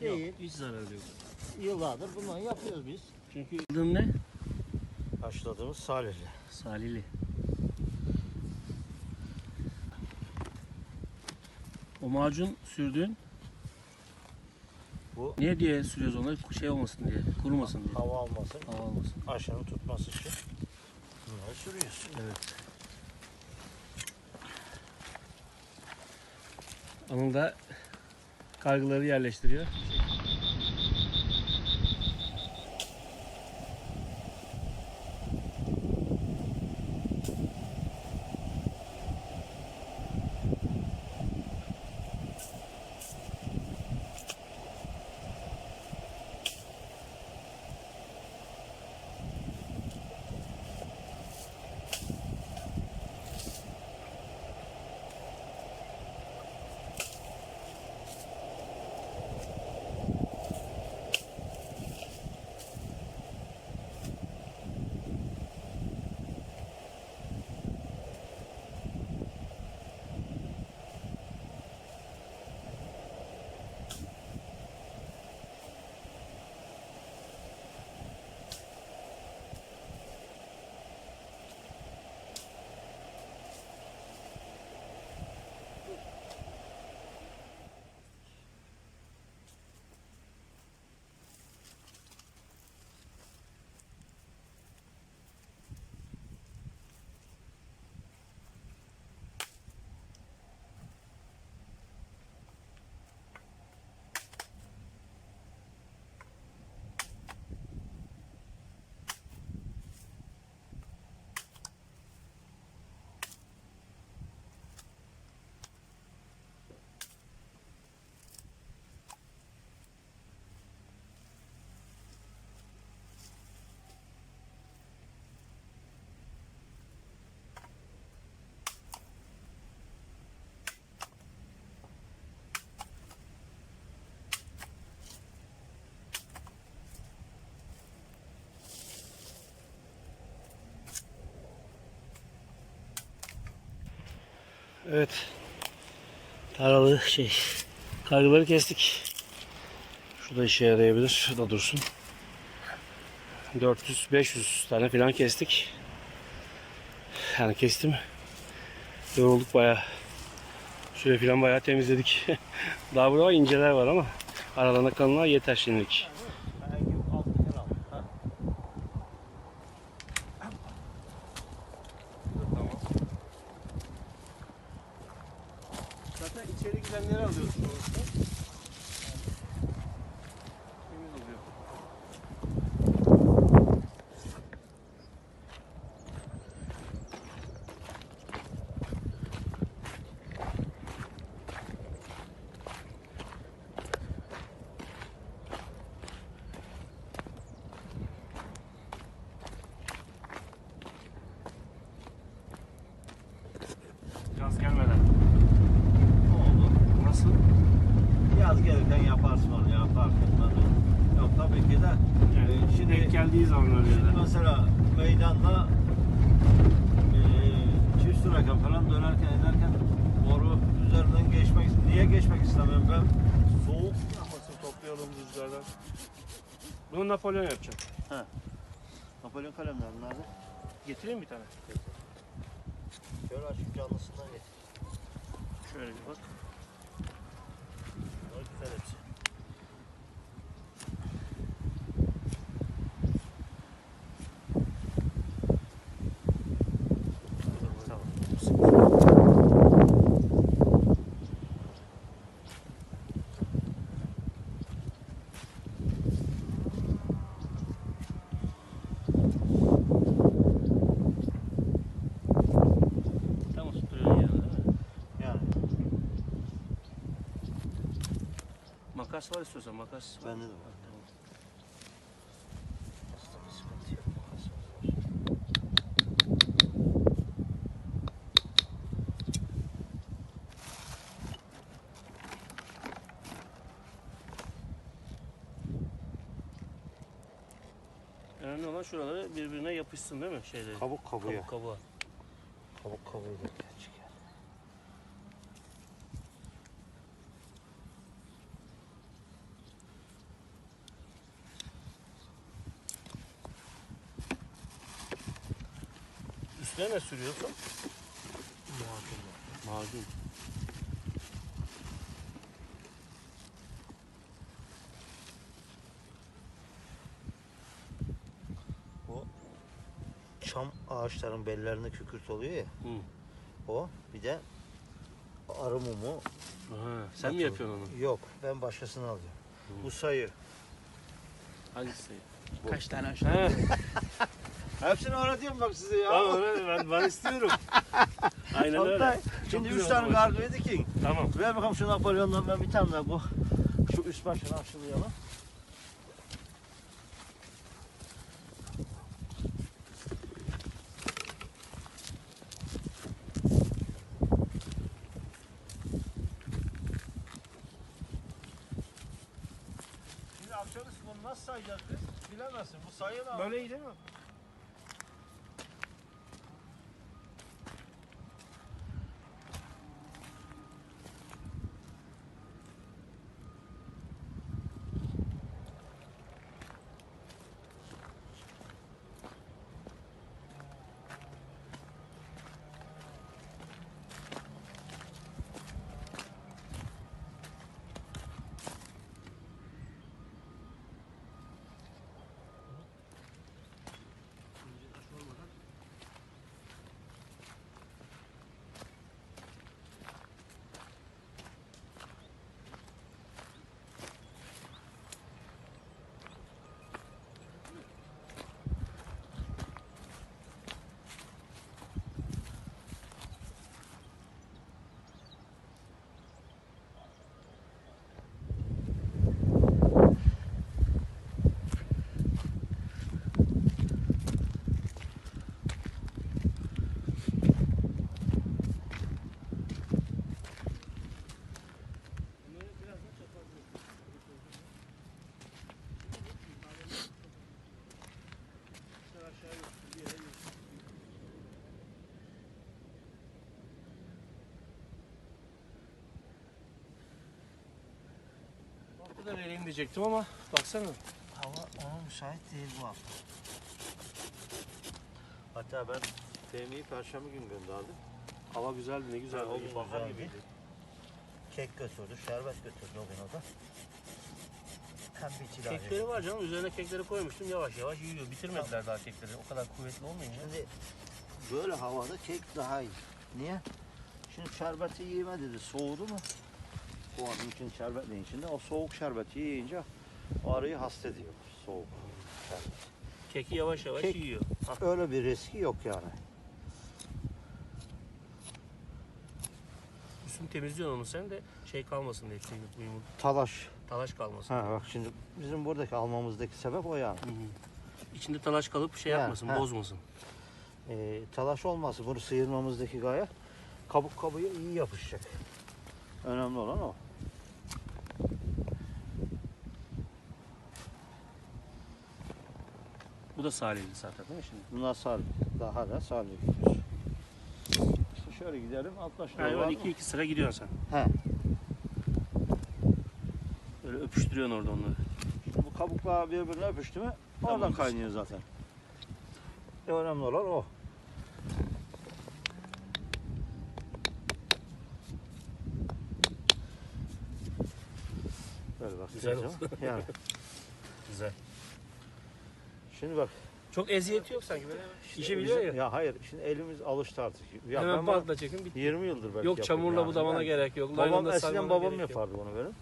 Değil. Yok, hiç zarar yok. Yıllardır bundan yapıyoruz biz. Çünkü adım ne? Haşladığımız salihli. Salili. O macun sürdüğün Bu niye diye sürüyoruz onları? Şey olmasın diye, kurumasın diye. hava almasın, Hava olmasın. aşağının tutması için bunları sürüyoruz. Evet. Anıl da kargıları yerleştiriyor. Evet. Taralı şey. Kargıları kestik. Şu da işe yarayabilir. Şu dursun. 400-500 tane falan kestik. Yani kestim. Yorulduk bayağı. Şöyle falan bayağı temizledik. Daha burada inceler var ama aralarında kalınlar yeter şimdilik. Yaz gelirken yaparsın onu ya fark etmez. Yok tabii ki de Yani e, şimdi denk geldiği zaman öyle şimdi yerler. mesela meydanda e, çift rakam falan dönerken ederken boru üzerinden geçmek niye geçmek istemiyorum ben soğuk Yapmasın toplayalım rüzgardan. Bunu Napolyon yapacağım. Napolyon kalemler nerede? Getireyim bir tane. Şöyle açık canlısından getir. Şöyle bir bak. Bunlar güzel hepsi. Tamam. Tam oturuyor yerine değil mi? Yani Makas var istiyorsan makas. bende de var. Önemli olan şuraları birbirine yapışsın değil mi? Şeyleri. Kabuk kabuğa. Kabuk kabuğa. Kabuk kabuğu da çıkar. Ne sürüyorsun? Macun. O çam ağaçların bellerinde kükürt oluyor ya. Hı. O bir de arı mumu. Aha, sen mi yapıyorsun onu? Yok ben başkasını alacağım. Bu sayı. Hangisi? Kaç tane aşağı? He, Hepsini öğretiyorum bak size ya. tamam öyle ben, ben istiyorum. Aynen öyle. Oktay, Şimdi güzel üç tane oldu. kargoyu dikin. Tamam. Ver bakalım şu Napolyon'dan ben bir tane daha bu. Şu üst başını aşılayalım. Şimdi akşamüstü bunu nasıl sayacağız biz? Bilemezsin. Bu sayı da Böyle iyi değil mi? Ortada da vereyim diyecektim ama baksana. Hava ona müsait değil bu hafta. Hatta ben TM'yi perşembe gün gönderdim. Hava güzeldi ne güzel. Ha, o gün güzeldi. gibiydi. Kek götürdü, şerbet götürdü o gün o da. Hem bir cilacı. Kekleri var canım. Üzerine kekleri koymuştum. Yavaş yavaş yiyor. Bitirmediler daha kekleri. O kadar kuvvetli olmayınca. Şimdi böyle havada kek daha iyi. Niye? Şimdi şerbeti yeme dedi. Soğudu mu? Bu adam için şerbetleyin içinde. O soğuk şerbeti yiyince o arıyı hasta ediyor. Soğuk. şerbet. Keki yavaş yavaş Kek- yiyor. Ah, Öyle bir riski yok yani. üstünü temizliyorsun onu sen de şey kalmasın diye. Şey, uyumu, Talaş. talaş kalmasın. Ha bak şimdi bizim buradaki almamızdaki sebep o yani. Hı hı. İçinde talaş kalıp şey Ha, yapmasın, ha. bozmasın. Ee, talaş olması bunu sıyırmamızdaki gaye kabuk kabuğa iyi yapışacak. Önemli olan o. da salihli zaten değil mi şimdi? Bunlar sal, daha da salya gidiyor. İşte şöyle gidelim. Alt başına mı? iki iki sıra gidiyorsun sen. He. Böyle öpüştürüyorsun orada onları. Şimdi bu kabuklar birbirine öpüştü mü oradan Tamam. kaynıyor zaten. E, önemli olan o. Böyle bak. Güzel güzel. Yani. Güzel. Şimdi bak. Çok eziyeti yok sanki böyle. işte İşi biliyor bizim- ya. Ya hayır. Şimdi elimiz alıştı artık. Ya Hemen ben bunu bantla çekin bitti. 20 yıldır belki Yok yapıyorum çamurla yani. budamana Ben- gerek yok. Babam eskiden sarmana babam gerek yok. yapardı bunu benim.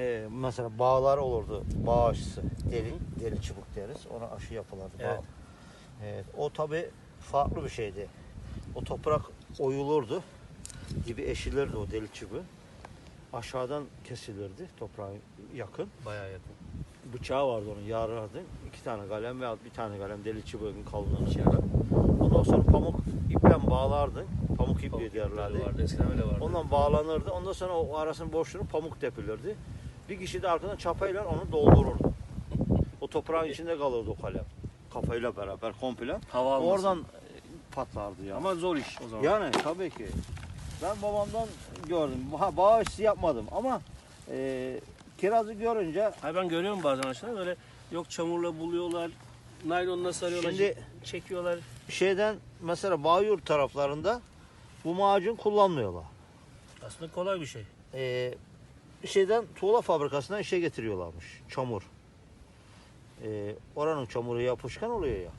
Ee, mesela bağlar olurdu. Bağ aşısı. Deli, deli çubuk deriz. Ona aşı yapılırdı. Bağ. Evet. Evet, o tabi farklı bir şeydi. O toprak oyulurdu. Dibi eşilirdi o deli çubuğu. Aşağıdan kesilirdi toprağa yakın. Bayağı yakın. Bıçağı vardı onun yarardı. İki tane kalem veya bir tane kalem deli çubuğun kalınlığının içine. Ondan sonra pamuk iple bağlardın. Pamuk ipliği derlerdi. vardı. Eskiden öyle vardı. Ondan bağlanırdı. Ondan sonra o arasının boşluğunu pamuk depilirdi. Bir kişi de arkadan çapayla onu doldururdu. O toprağın içinde kalırdı o kalem. Kafayla beraber komple. Hava almasın. Oradan patlardı ya. Ama zor iş o zaman. yani tabii ki. Ben babamdan gördüm. Ha, bağ işi yapmadım ama e, kirazı görünce Hayır ben görüyorum bazen aşağıda böyle yok çamurla buluyorlar. naylonla sarıyorlar. Şimdi çekiyorlar. şeyden mesela Bağyurt taraflarında bu macun kullanmıyorlar. Aslında kolay bir şey. Ee, şeyden tuğla fabrikasından işe getiriyorlarmış. Çamur. Ee, oranın çamuru yapışkan oluyor ya.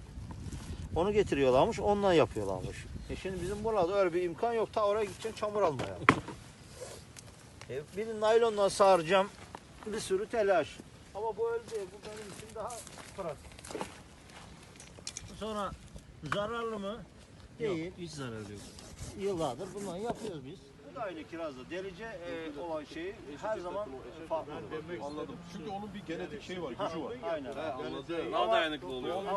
Onu getiriyorlarmış, ondan yapıyorlarmış. E şimdi bizim burada öyle bir imkan yok. Ta oraya gideceksin çamur almaya. E, bir naylonla saracağım. Bir sürü telaş. Ama bu değil. Bu benim için daha pratik. Sonra zararlı mı? Değil. hiç zarar yok. Yıllardır bundan yapıyoruz biz. Da aynı kirazda. Delice e, olan şey her zaman farklı. Anladım. Çünkü onun bir genetik şeyi var, Ha, gücü var. Aynen. Daha dayanıklı oluyor. Ama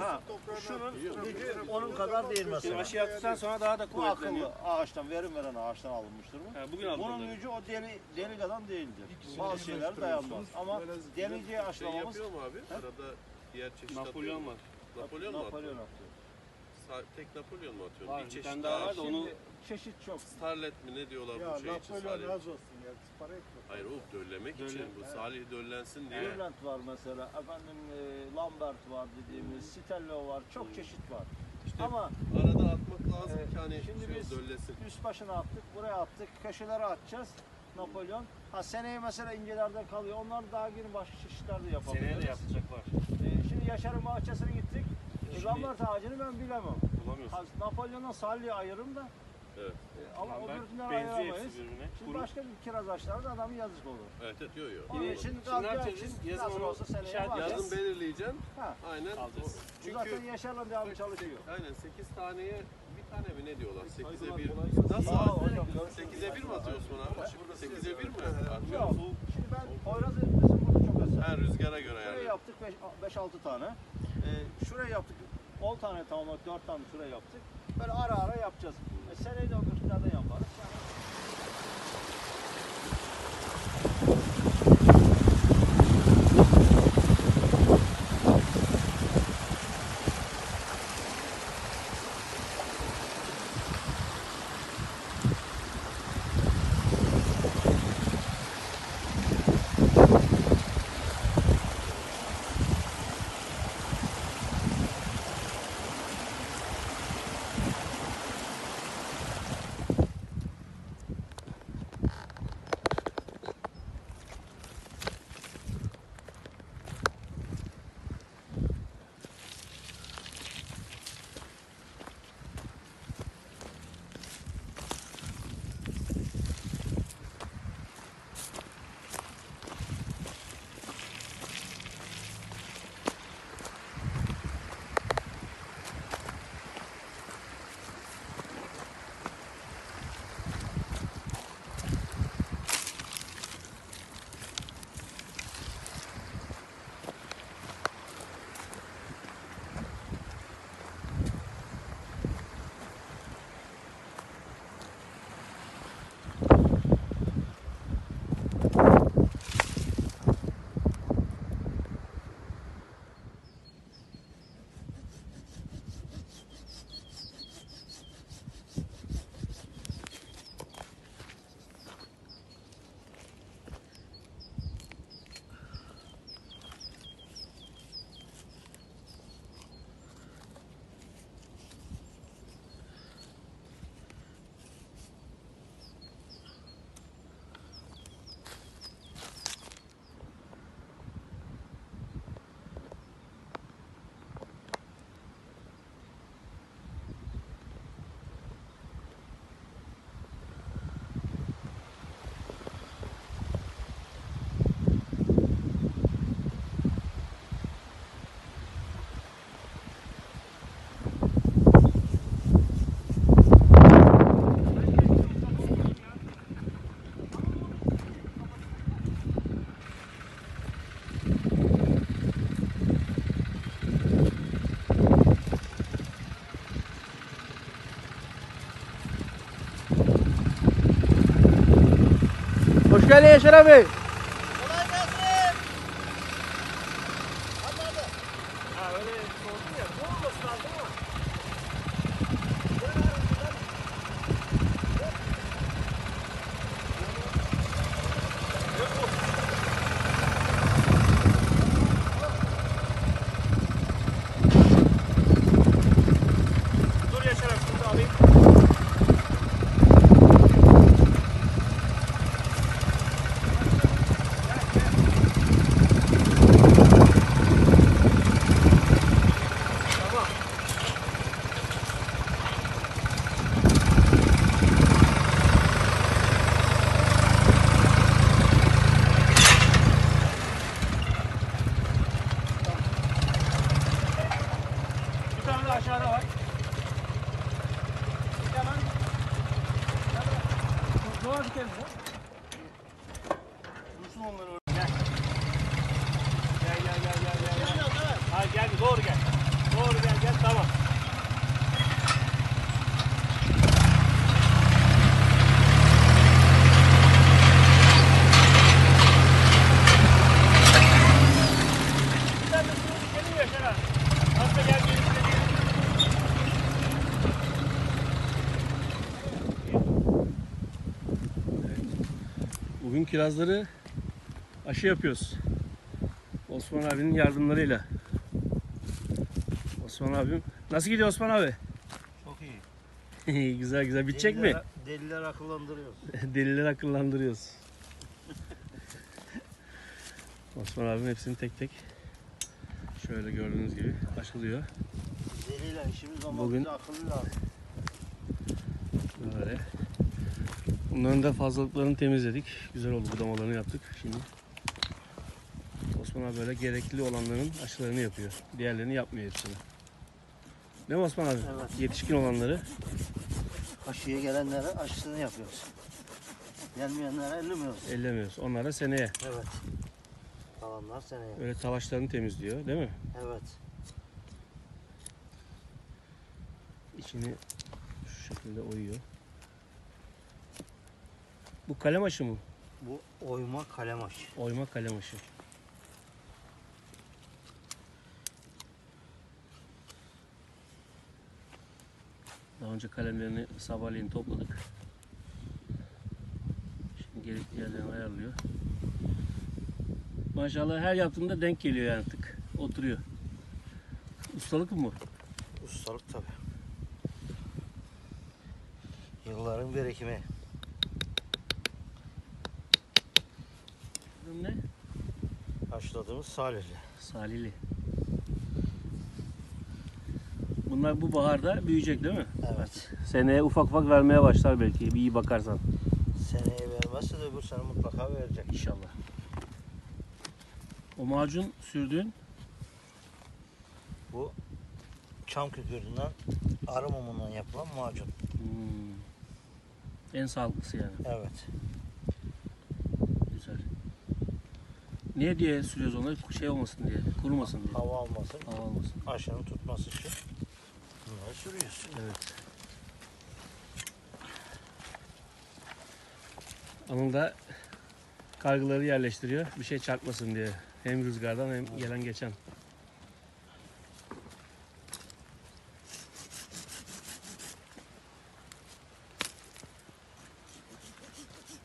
ha, şunun gücü onun kadar değil Şimdi mesela. aşı yaptıktan sonra daha da Bu akıllı kuvvetleniyor. ağaçtan, verim veren ağaçtan alınmıştır bu. Ha, bugün aldım. Bunun gücü o deli, deligadan değildir. Bazı şeyler dayanmaz. Ama deliciye Şey aşılamamız yapıyor mu abi? Arada diğer çeşit atıyor Napolyon mu? var. Napolyon mu atıyor? Napolyon atıyor. Tek Napolyon mu atıyor? Var, bir çeşit daha var da onu çeşit çok. Starlet mi ne diyorlar bu şey için? Salih? olsun ya. Para etme. Hayır o döllemek için. Dölle- Bu Evet. Salih döllensin diye. Irland var mesela, efendim e, Lambert var dediğimiz, Stello var, çok çeşit var. İşte Ama arada atmak lazım Evet, ki hani şimdi şey biz- döllesin. üst başına attık, buraya attık, köşelere atacağız. Napolyon. Ha seneye mesela incelerde kalıyor. Onlar daha yeni başka çeşitlerde yapabiliriz. Seneye de yapacak var. Ee, şimdi Yaşar'ın bahçesine gittik. Şimdi- Lambert ağacını ben bilemem. Bulamıyorsun. Ha, Salih'i ayırırım da. Evet. e, ama Lambert öbürkünden benziyor ayıramayız. birbirine. Şimdi Kuru. başka bir kiraz ağaçları da adamın yazık olur. Evet evet yo yo. Onun Yine- için şimdi kalacağı için? Yazın nasıl onu olsa seneye işaret bakacağız. Yazın belirleyeceksin. Ha. Aynen. Alacağız. O- Bu zaten Çünkü Yaşar'la devamlı çalışıyor. aynen 8 taneye bir tane mi ne diyorlar? 8'e Kolay 1. gelsin. Nasıl Sağ ol abi? hocam. 8'e 1 mi atıyor Osman abi? 8'e 1 mi? Yok. Şimdi ben Poyraz'ı bizim burada çok eser. Ha rüzgara göre Şuraya yani. yaptık 5-6 tane. Ee, şuraya yaptık 10 tane tamamladık 4 tane şuraya yaptık. Böyle ara ara yapacağız. E, seneyi de öbürkilerden yaparız. বিকালে এসে যাবে Que quebrou. Kirazları aşı yapıyoruz. Osman abinin yardımlarıyla. Osman abim. Nasıl gidiyor Osman abi? Çok iyi. güzel güzel. Bitecek mi? Deliler- Deliler akıllandırıyoruz. Delileri akıllandırıyoruz. Osman abim hepsini tek tek şöyle gördüğünüz gibi aşılıyor. Deliler işimiz ama Bugün- akıllı lazım. Böyle. Bunların da fazlalıklarını temizledik. Güzel oldu. Budamalarını yaptık. Şimdi Osman abi böyle gerekli olanların aşılarını yapıyor. Diğerlerini yapmıyor hepsini. Değil mi Osman abi? Evet. Yetişkin olanları Aşıya gelenlere aşısını yapıyoruz. Gelmeyenlere ellemiyoruz. ellemiyoruz. Onlara seneye. Evet. Kalanlar seneye. Öyle talaşlarını temizliyor değil mi? Evet. İçini şu şekilde oyuyor. Bu kalem aşı mı? Bu oyma kalem aşı. Oyma kalem aşı. Daha önce kalemlerini sabahleyin topladık. Şimdi gerekli yerlerini ayarlıyor. Maşallah her yaptığında denk geliyor yani tık. Oturuyor. Ustalık mı bu? Ustalık tabi. Yılların birikimi. Bu ne? Başladığımız Salihli. Salili. Bunlar bu baharda büyüyecek değil mi? Evet. Seneye ufak ufak vermeye başlar belki. Bir iyi bakarsan. Seneye vermezse de öbür sene mutlaka verecek. İnşallah. O macun sürdüğün Bu çam kükürdüğünden arı mumundan yapılan macun. hmm, en sağlıklısı yani. Evet. Güzel. Niye diye sürüyoruz onları? Şey olmasın diye. Kurumasın diye. Hava almasın. Hava olmasın. Aşının tutması için bunları sürüyoruz. Evet. Onun da kargıları yerleştiriyor. Bir şey çarpmasın diye. Hem rüzgardan hem gelen geçen.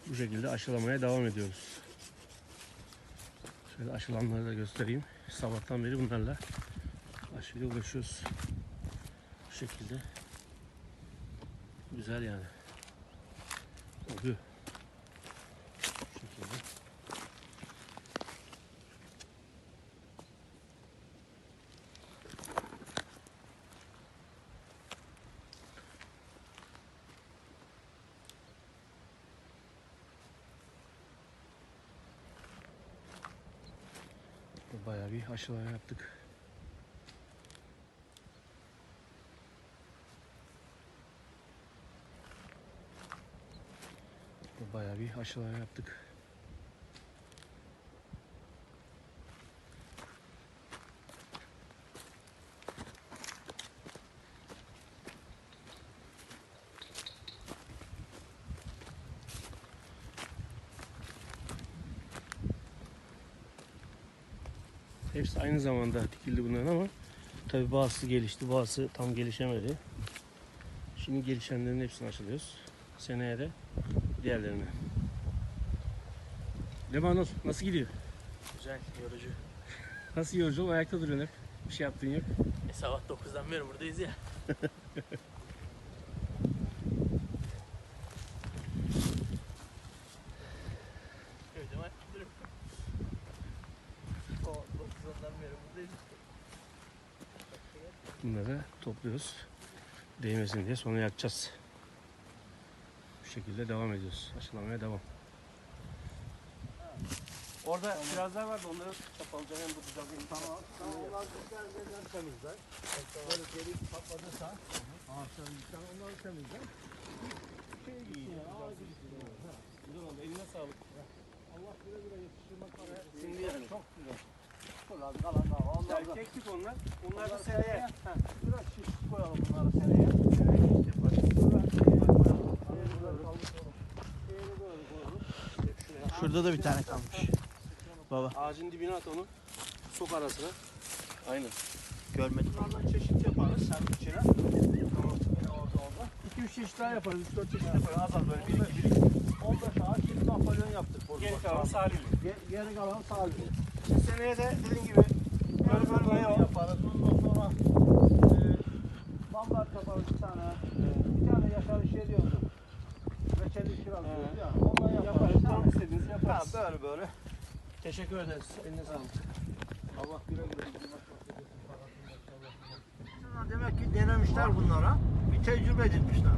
Bu şekilde aşılamaya devam ediyoruz. Şöyle aşılanları da göstereyim. Sabahtan beri bunlarla aşıyla uğraşıyoruz. Bu şekilde. Güzel yani. Oluyor. Bu şekilde. Bayağı bir aşılar yaptık. Bayağı bir aşılar yaptık. Hepsi aynı zamanda dikildi bunların ama tabi bazısı gelişti, bazısı tam gelişemedi. Şimdi gelişenlerin hepsini aşılıyoruz. Seneye de diğerlerini. Lemanur nasıl gidiyor? Güzel, yorucu. Nasıl yorucu? Ayakta duruyorsun hep. Bir şey yaptığın yok. E, sabah 9'dan beri buradayız ya. Köyde var. O 9'dan beri buradayız. Topluyoruz. Değmesin diye sonra yakacağız. Bu şekilde devam ediyoruz. Aşılamaya devam. Orada kirazlar vardı onları çapalacağım hem bu düzelteyim. Tamam. Onlar güzel temizler. Böyle geri patladıysa ağaçların dükkanı onları temizler. Şey iyi ya. ağacı. Ha. Güzel oldu. Eline sağlık. Allah güle güle yetiştirmek var. Şimdi yerim. Çok güzel. Ulan kalan. Onlar da Çektik onlar. Onlar da seneye. Ha. biraz şiş koyalım bunları seneye. Koyalım. Şurada koyalım. Da bir tane kalmış. Baba. Ağacın dibine at onu. Sok arasına. Aynen. Görmedim. Bunlardan çeşit yaparız sen içine. Tamam. Orada orada. 2-3 çeşit daha yaparız. 3-4 çeşit yaparız. Az az böyle bir iki. 15 ağaç 20 Napolyon yaptık. Geri kalan Salihli. Ge- Geri kalan Salih. Seneye de dediğin gibi böyle böyle yol. yaparız. Ondan sonra e, bambar kaparız bir tane. Bir tane yaşar şey diyordu. Reçeli diyordu ya. Ondan yaparız. Yaparız. Tam Tamam. istediğinizi Ha, yaparız. böyle böyle. Teşekkür ederiz. Eline sağlık. Allah güle güle. Demek ki denemişler bunlara. Bir tecrübe edilmişler.